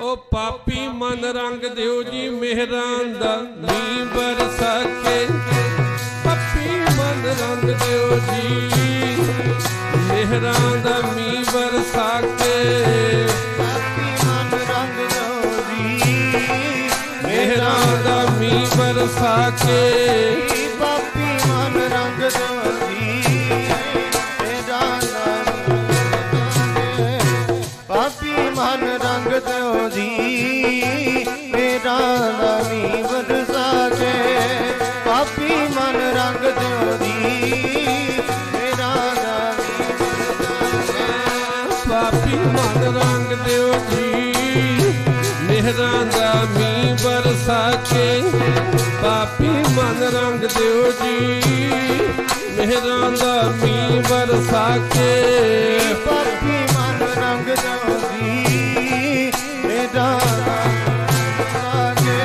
ਉਹ ਪਾਪੀ ਮਨ ਰੰਗ ਦਿਓ ਜੀ ਮਿਹਰਾਂ ਦਾ ਨੀ ਬਰਸਾ ਕੇ ਪਾਪੀ ਮਨ ਰੰਗ ਦਿਓ ਜੀ ਮਿਹਰਾਂ ਦਾ ਮੀ ਬਰਸਾ ਕੇ ਪਾਪੀ ਮਨ ਰੰਗ ਦੋ ਜੀ ਮਿਹਰਾਂ ਦਾ ਮੀ ਬਰਸਾ ਮਨ ਰੰਗ ਦਿਓ ਜੀ ਮਿਹਰਾਂ ਦਾ ਮੀ ਬਰਸਾ ਕੇ ਪਾਪੀ ਮਨ ਰੰਗ ਦਿਓ ਜੀ ਮਿਹਰਾਂ ਦਾ ਮੀ ਬਰਸਾ ਕੇ ਪਾਪੀ ਮਨ ਰੰਗ ਦਿਓ ਜੀ ਮੇਰਾ ਨਾਗੇ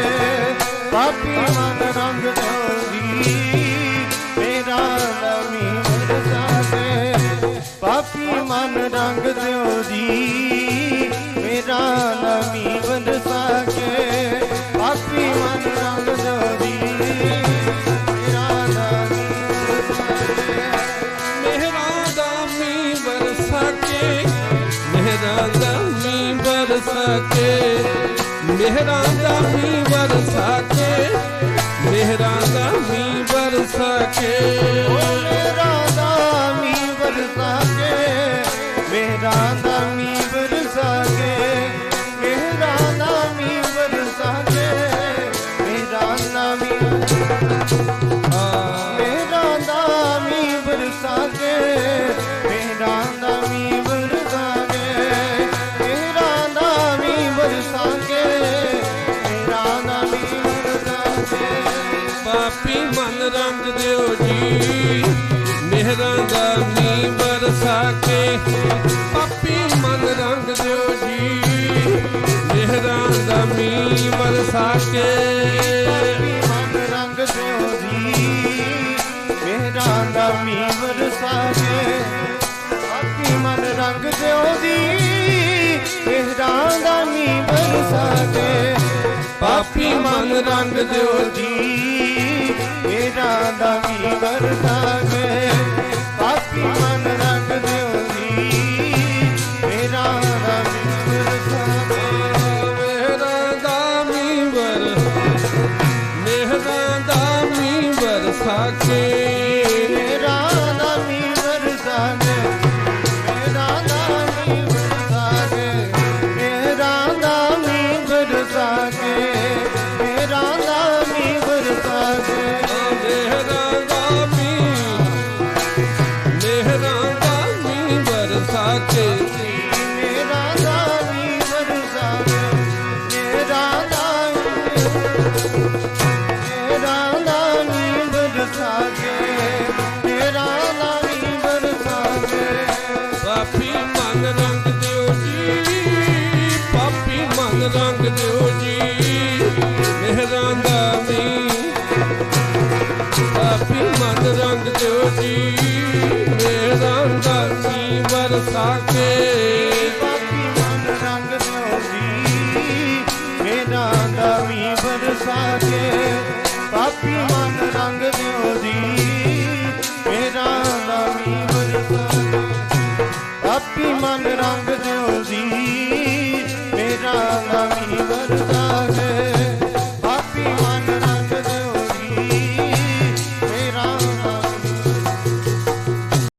ਪਾਪੀ ਮਨ ਬਰਸਾ ਕੇ ਮਿਹਰਾਂ ਦਾ ਮੀ ਬਰਸਾ ਕੇ ਮਿਹਰਾਂ ਦਾ ਮੀ ਬਰਸਾ ਕੇ ਮਿਹਰਾਂ ਦਾ ਮੀ ਬਰਸਾ ਕੇ ਓ ਮੇਰਾ ਦਾਮੀ ਵਰਸਾ ਕੇ ਮੇਰਾ ਦਾਮੀ ਵਰਸਾ ਕੇ ਮੇਰਾ ਦਾਮੀ ਵਰਸਾ ਕੇ ਮੇਰਾ ਪਾਪੀ ਮਨ ਰੰਗ ਦਿਓ ਜੀ। ਮਿਹਰਾਂ ਦਾ ਮੀ ਬਰਸਾ ਕੇ ਪਾਪੀ ਮਨ ਰੰਗ ਦਿਓ ਜੀ। ਮਿਹਰਾਂ ਦਾ ਮੀ ਬਰਸਾ ਕੇ ਪਾਪੀ ਮਨ ਰੰਗ ਦਿਓ ਜੀ। ਮੇਰਾ ਨਾਮੀ ਵਰਸਾ ਕੇ ਪਾਪੀ ਮਨ ਰੰਗ ਦਿਓ ਜੀ। ਮੇਰਾ ਨਾਮੀ ਵਰਸਾ ਕੇ ਪਾਪੀ ਮਨ ਰੰਗ ਦਿਓ ਜੀ। だ ਛੱਡ ਰੰਗ ਦਿਓ ਜੀ ਦਾ ਵਰਸਾ ਕੇ ਮਨ ਰੰਗ ਦਿਓ ਜੀ ਰੰਗ ਦਿਓ ਜੀ, ਮਿਹਰਾਂ ਮਨ ਰੰਗ